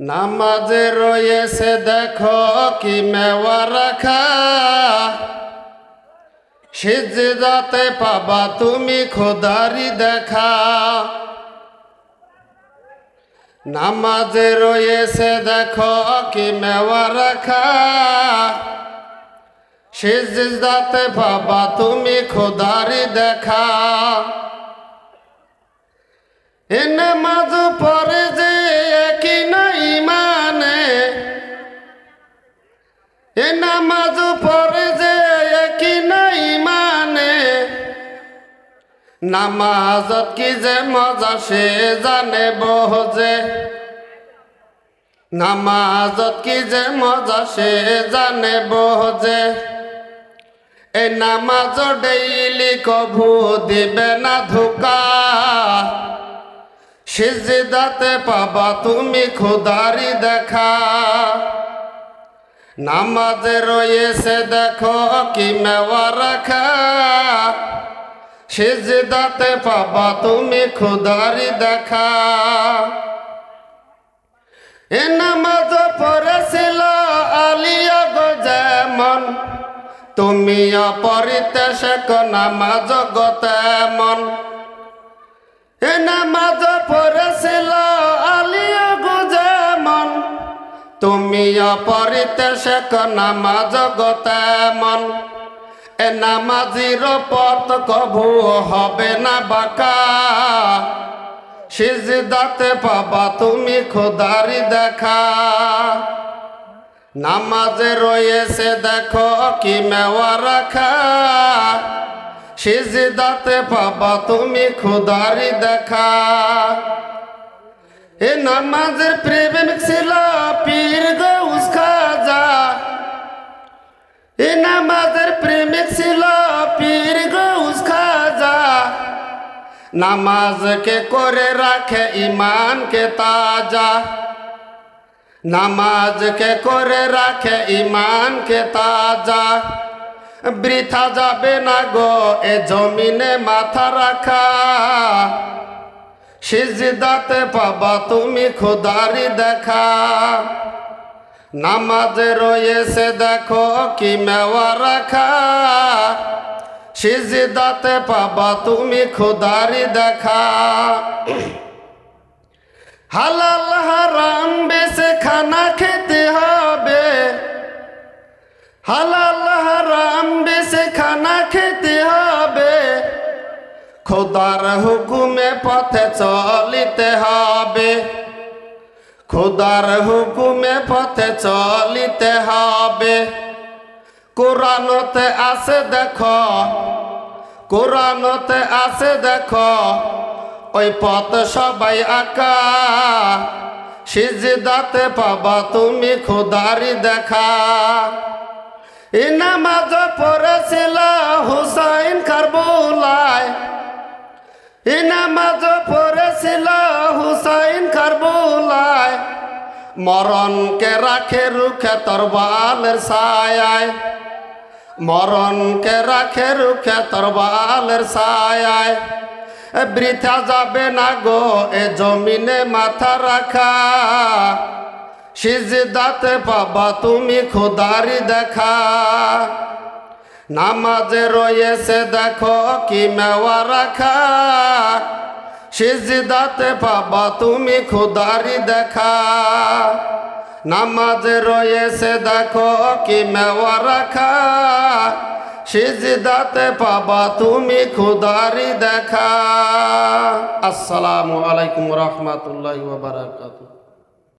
নামাজে রয়েছে, দেখো কি মেওয়া রাখা। সিজদাতে পাবা, তুমি খোদারি দেখা। নামাজে রয়েছে, দেখো কি মেওয়া রাখা। সিজদাতে পাবা, তুমি খোদারি দেখা। এ নামাজ পরে নামাজত কি যে মজা সে জানে বহজে নামাজত কি যে মজা সে জানে বহজে এ নামাজ ডেইলি কভু দিবে না ধোকা। সিজদাতে পাবা তুমি খোদারি দেখা। নামাজে রয়েছে দেখো কি মেওয়া রাখা। সিজদাতে পাবা তুমি খোদারি দেখা। এ নামাজ পড়েছিল আলিয়া গো যেমন, তুমি অপরিতে শেখ নামাজ গো তেমন। এ নামাজ পড়েছিল আলিয়া গো যেমন, তুমি অপরিতে শেখ নামাজ গো তেমন। এ নামাজির পথ কভু হবে না বাঁকা। সিজদাতে পাবা তুমি খোদারি দেখা। নামাজে রয়েছে দেখো কি মেওয়া রাখা। সিজদাতে পাবা তুমি খোদারি দেখা। এ নামাজের প্রেমিক ছিল পীর গৌস এ নামাজের প্রেমিক ছিল পীর গৌস খাজা। নামাজকে করে রাখে ইমানকে তাজা। নামাজকে করে রাখে ইমানকে তাজা। বৃথা যাবে না গো, এ জমিনে মাথা রাখা। সিজদাতে পাবা তুমি খোদারি দেখা। নামাজে রয়েছে দেখো কি মেওয়া রাখা। সিজদাতে পাবা তুমি খোদারি দেখা। হালাল হারাম বেছে খানা খেতে হবে। হালাল হারাম বেছে খানা খেতে হবে। খোদার হুকুমে পথে চলিতে হবে। খোদার হুকুমে পথে চলিতে হবে। কোরআনতে আছে দেখো, কোরআনতে আছে দেখো, ওই পথ সবাই আঁকা। সিজদাতে পাবা তুমি খোদারি দেখা। এ নামাজ পড়েছিল হুসাইন কারবুলায়। এ নামাজ পড়েছিল মরণকে রাখে রুখে তরবালের ছায়ায়? মরণকে রাখে রুখে তরবালের ছায়ায়? বৃথা যাবে না গো, এ জমিনে মাথা রাখা। সিজদাতে পাবা তুমি খোদারি দেখা। নামাজে রয়েছে দেখো কি মেওয়া রাখা। সিজদাতে পাবা তুমি খুদারি দেখা। নামাজে রয়েছে দেখো কি মেওয়া রাখা। সিজদাতে পাবা তুমি খুদারি দেখা। আসসালামু আলাইকুম রহমতুল্লাহ বারাকাতুহ।